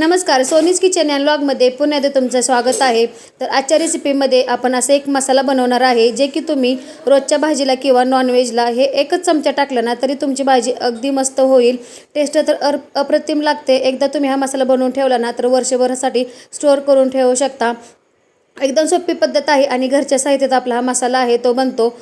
नमस्कार सोनीज kitchen and लॉगमध्ये पुन्हा एकदा तुमचं स्वागत आहे. तर आजच्या रेसिपीमध्ये आपण असं एक मसाला बनवणार आहे जे की तुम्ही रोजच्या भाजीला किंवा नॉनव्हेजला हे एकच चमचा टाकलं ना तरी तुमची भाजी अगदी मस्त होईल. टेस्ट तर अर अप्रतिम लागते. एकदा तुम्ही हा मसाला बनवून ठेवला ना तर वर्षभरासाठी स्टोअर करून ठेवू शकता. एकदम सोपी पद्धत आहे आणि घरच्या साहित्यात आपला हा मसाला आहे तो बनतो.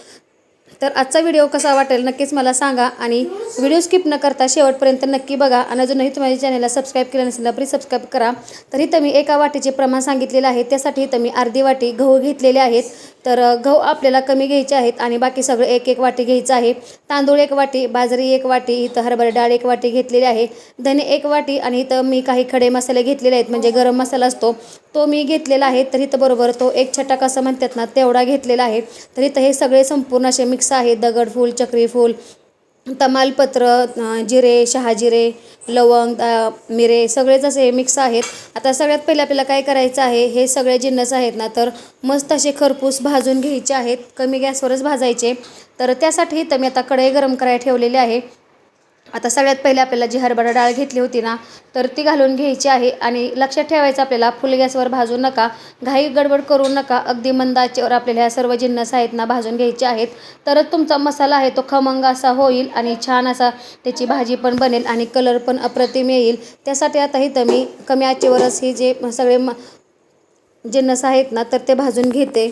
तर आजचा व्हिडिओ कसा वाटेल नक्कीच मला सांगा आणि व्हिडिओ स्किप न करता शेवटपर्यंत नक्की बघा. आणि अजूनही तुम्ही चॅनलला सबस्क्राईब केलं नसेल तर प्लीज सबस्क्राईब करा. तर इथं मी एका वाटीचे प्रमाण सांगितलेलं आहे त्यासाठी इथं मी अर्धी वाटी गहू घेतलेले आहेत. तर गहू आपल्याला कमी घ्यायचे आहेत आणि बाकी सगळं एक एक वाटी घ्यायचं आहे. तांदूळ एक वाटी बाजरी एक वाटी इथं हरभरा डाळ एक वाटी घेतलेली आहे. धने एक वाटी आणि इथं मी काही खडे मसाले घेतलेले आहेत म्हणजे गरम मसाला असतो तो मी घेतलेला आहे. तर इथं बरोबर तो एक छटाक असं म्हणतात ना तेवढा घेतलेला आहे. तर इथं हे सगळे संपूर्ण असे मी मिक्स आहेत दगडफूल चक्रीफूल तमालपत्र जिरे शहाजिरे लवंग मिरे सगळेच असे मिक्स आहेत. आता सगळ्यात पहिले आपल्याला काय करायचं आहे हे सगळे जिन्नस आहेत ना तर मस्त असे खरपूस भाजून घ्यायचे आहेत. कमी गॅसवरच भाजायचे. तर त्यासाठी तर मी आता कढई गरम करायला ठेवलेली आहे. आता सगळ्यात पहिले आपल्याला जी हरभरा डाळ घेतली होती ना तर ती घालून घ्यायची आहे आणि लक्षात ठेवायचं आपल्याला फुल गॅसवर भाजू नका. घाई गडबड करू नका. अगदी मंदाचेवर आपल्याला ह्या सर्व जिन्नस आहेत ना भाजून घ्यायचे आहेत. तरच तुमचा मसाला आहे तो खमंग असा होईल आणि छान असा त्याची भाजी पण बनेल आणि कलर पण अप्रतिम येईल. त्यासाठी आता इथं मी कमी आचेवरच हे जे सगळे म जिन्नस आहेत ना तर ते भाजून घेते.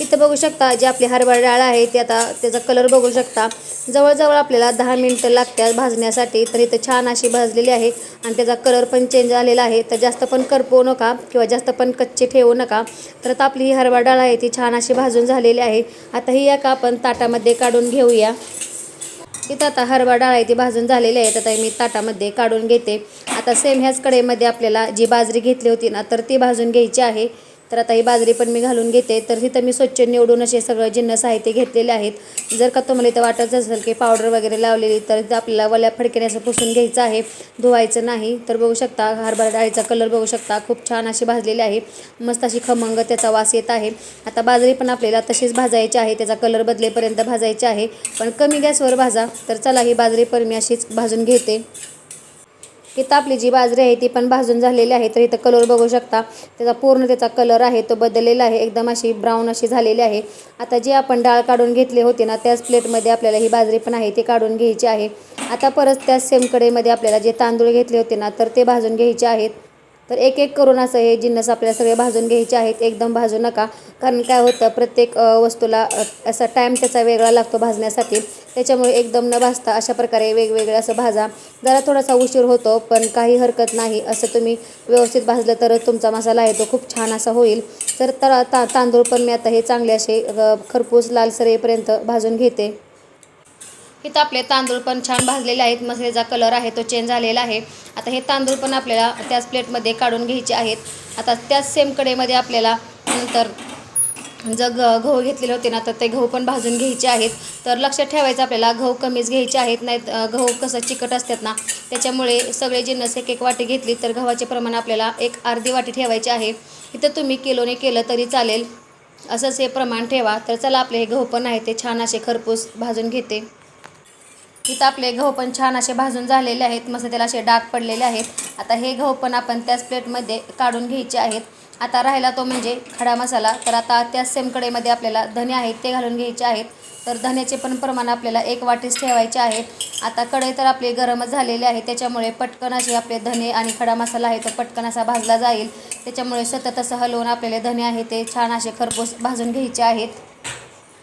इथं बघू शकता जे आपली हरभरा डाळ आहे ते आता त्याचा कलर बघू शकता. जवळजवळ आपल्याला दहा मिनटं लागतात भाजण्यासाठी तर इथं छान अशी भाजलेली आहे आणि त्याचा कलर पण चेंज झालेला आहे. तर जास्त पण करपवू नका किंवा जास्त पण कच्चे ठेवू नका. तर आता आपली ही हरभरा डाळ आहे ती छान अशी भाजून झालेली आहे. आता ही एका आपण ताटामध्ये काढून घेऊया. इथं आता हरभरा डाळ आहे ती भाजून झालेली आहे. आता मी ताटामध्ये काढून घेते. आता सेम ह्याच कडेमध्ये आपल्याला जी बाजरी घेतली होती ना तर ती भाजून घ्यायची आहे. तर आता ही बाजरी पण मी घालून घेते. तर तिथं मी स्वच्छ निवडून असे सगळं जिन्न साहित्य घेतलेले आहेत. जर का तुम्हाला इथं वाटत असेल की पावडर वगैरे लावलेली तर आपल्याला वल्या फडक्याने असं पुसून घ्यायचं आहे. धुवायचं नाही. तर बघू शकता हरभरा डाळीचा कलर बघू शकता. खूप छान अशी भाजलेली आहे. मस्त अशी खमंग त्याचा वास येत आहे. आता बाजरी पण आपल्याला तशीच भाजायची आहे. त्याचा कलर बदलेपर्यंत भाजायची आहे. पण कमी गॅसवर भाजा. तर चला ही बाजरी पण मी अशीच भाजून घेते. इथं आपली जी बाजरी आहे ती पण भाजून झालेली आहे. तर इथं कलर बघू शकता. त्याचा पूर्ण त्याचा कलर आहे तो बदललेला आहे. एकदम अशी ब्राऊन अशी झालेली आहे. आता जी आपण डाळ काढून घेतली होती ना त्याच प्लेटमध्ये आपल्याला ही बाजरी पण आहे ती काढून घ्यायची आहे. आता परत त्याच सेम कडेमध्ये आपल्याला जे तांदूळ घेतले होते ना तर ते भाजून घ्यायचे आहेत. तर एक एक करून असं हे जिन्नस आपल्याला सगळे भाजून घ्यायचे आहेत. एकदम भाजू नका. कारण काय होतं प्रत्येक वस्तूला असा टाईम त्याचा वेगळा लागतो भाजण्यासाठी. त्याच्यामुळे एकदम न भाजता अशा प्रकारे वेगवेगळे असं भाजा. जरा थोडासा उशीर होतो पण काही हरकत नाही. असं तुम्ही व्यवस्थित भाजलं तर तुमचा मसाला आहे तो खूप छान असा होईल. तर ता ता तांदूळ पण मी आता हे चांगले असे खरपूस लालसर येईपर्यंत भाजून घेते. इथं आपले तांदूळ पण छान भाजलेले आहेत. मसाल्याचा कलर आहे तो चेंज झालेला आहे. आता हे तांदूळ पण आपल्याला त्याच प्लेटमध्ये काढून घ्यायचे आहेत. आता त्याच सेम कडेमध्ये आपल्याला नंतर जर ग गहू घेतलेले होते ना तर ते गहू पण भाजून घ्यायचे आहेत. तर लक्षात ठेवायचं आपल्याला गहू कमीच घ्यायचे आहेत. नाहीत गहू कसं चिकट असतात ना त्याच्यामुळे सगळे जिन्नस एक एक वाटी घेतली तर गव्हाचे प्रमाण आपल्याला एक अर्धी वाटी ठेवायची आहे. इथं तुम्ही किलोने केलं तरी चालेल. असंच हे प्रमाण ठेवा. तर चला आपले हे गहू पण आहे ते छान असे खरपूस भाजून घेते. इथं आपले गहू पण छान असे भाजून झालेले आहेत. मस्त त्याला असे डाग पडलेले आहेत. आता हे गहू पण आपण त्याच प्लेटमध्ये काढून घ्यायचे आहेत. आता राहिला तो म्हणजे खडा मसाला. तर आता त्याच सेम कढईमध्ये आपल्याला धने आहेत ते घालून घ्यायचे आहेत. तर धन्याचे पण प्रमाण आपल्याला एक वाटीस ठेवायचे आहे आता कढई तर आपले गरमच झालेले आहे. त्याच्यामुळे पटकन असे आपले धने आणि खडा मसाला आहे तो पटकन असा भाजला जाईल. त्याच्यामुळे सतत असं हलवून आपल्याला धने आहे ते छान असे खरपूस भाजून घ्यायचे आहेत.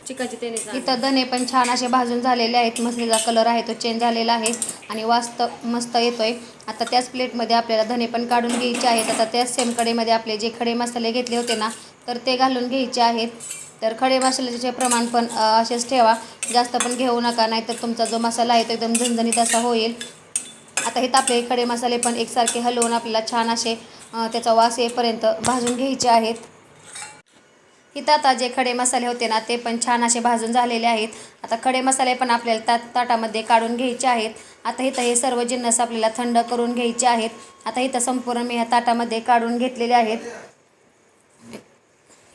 चिकाची इथं धने पण छान असे भाजून झालेले आहेत. मसलीचा कलर आहे तो चेंज झालेला आहे आणि वास्त मस्त येतोय. आता त्याच प्लेटमध्ये आपल्याला धने पण काढून घ्यायचे आहेत. आता त्याच सेम कडेमध्ये आपले जे खडे मसाले घेतले होते ना तर ते घालून घ्यायचे आहेत. तर खडे मसाल्याचे प्रमाण पण असेच ठेवा. जास्त पण घेऊ नका नाहीतर तुमचा जो मसाला आहे तो एकदम झणझणीत असा होईल. आता हे आपले खडे मसाले पण एकसारखे हलवून आपल्याला छान असे त्याचा वास येईपर्यंत भाजून घ्यायचे आहेत. इथं आता जे खडे मसाले होते ना ते पण छान असे भाजून झालेले आहेत. आता खडे मसाले पण आपल्याला ता ताटामध्ये काढून घ्यायचे आहेत. आता इथं हे सर्व जिन्नस आपल्याला थंड करून घ्यायचे आहेत. आता इथं संपूर्ण मी ह्या ताटामध्ये काढून घेतलेले आहेत.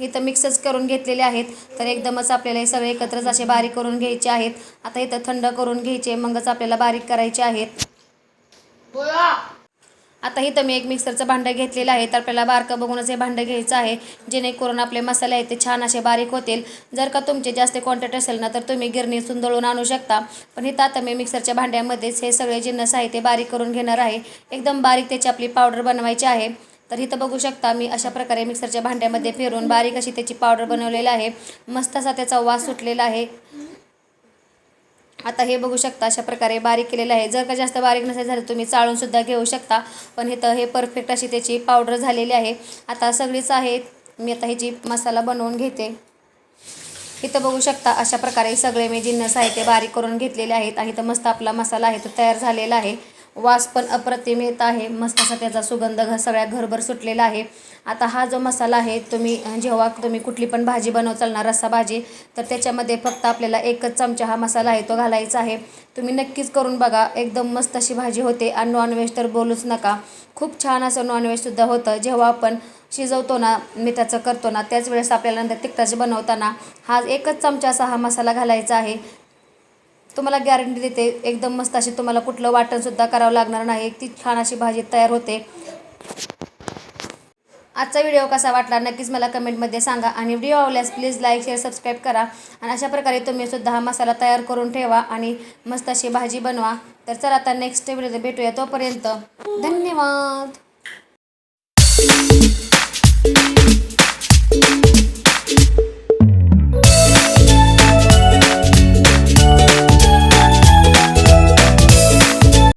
इथं मिक्सच करून घेतलेले आहेत. तर एकदमच आपल्याला हे सगळे एकत्रच असे बारीक करून घ्यायचे आहेत. आता इथं थंड करून घ्यायचे मगच आपल्याला बारीक करायचे आहेत. आता इथं मी एक मिक्सरचं भांडं घेतलेलं आहे. तर आपल्याला बारकं बघूनच हे भांडं घ्यायचं आहे. जेणेकरून आपले मसाले आहेत ते छान असे बारीक होतील. जर का तुमचे जास्त क्वांटिटी असेल ना तर तुम्ही गिरणीतून दळून आणू शकता. पण इथं आता मी मिक्सरच्या भांड्यामध्येच हे सगळे जिन्नस आहे ते बारीक करून घेणार आहे. एकदम बारीक त्याची आपली पावडर बनवायची आहे. तर इथं बघू शकता मी अशा प्रकारे मिक्सरच्या भांड्यामध्ये फिरून बारीक अशी त्याची पावडर बनवलेली आहे. मस्त असा त्याचा वास सुटलेला आहे. आता हे बघू शकता अशा प्रकारे बारीक केलेलं आहे. जर का जास्त बारीक नसेल झालं तुम्ही चाळूनसुद्धा घेऊ शकता. पण इथं हे परफेक्ट अशी त्याची पावडर झालेली आहे. आता सगळीच आहे. मी आता ह्याची मसाला बनवून घेते. इथं बघू शकता अशा प्रकारे सगळे मी जिन्नस आहे ते बारीक करून घेतलेले आहेत. आणि इथं मस्त आपला मसाला आहे तो तयार झालेला आहे. वास पण अप्रतिम येत आहे. मस्त असा त्याचा सुगंध घ सगळ्या घरभर सुटलेला आहे. आता हा जो मसाला आहे तुम्ही जेव्हा तुम्ही कुठली पण भाजी बनवचाल ना रस्सा भाजी तर त्याच्यामध्ये फक्त आपल्याला एकच चमचा हा मसाला आहे तो घालायचा आहे. तुम्ही नक्कीच करून बघा. एकदम मस्त अशी भाजी होते. आणि नॉनव्हेज तर बोलूच नका. खूप छान असं नॉनव्हेजसुद्धा होतं. जेव्हा आपण शिजवतो ना मिठाचं करतो ना त्याच वेळेस आपल्याला नंतर तिखटाचे बनवताना हा एकच चमचा असा हा मसाला घालायचा आहे. तुम्हाला गॅरंटी देते. एकदम मस्त अशी तुम्हाला कुठलं वाटणसुद्धा करावं लागणार नाही. ती छान अशी भाजी तयार होते. आजचा व्हिडिओ कसा वाटला नक्कीच मला कमेंटमध्ये सांगा. आणि व्हिडिओ आवडल्यास प्लीज लाईक शेअर सबस्क्राईब करा. आणि अशा प्रकारे तुम्ही सुद्धा हा मसाला तयार करून ठेवा आणि मस्त अशी भाजी बनवा. तर चला आता नेक्स्ट व्हिडिओ भेटूया. तोपर्यंत धन्यवाद.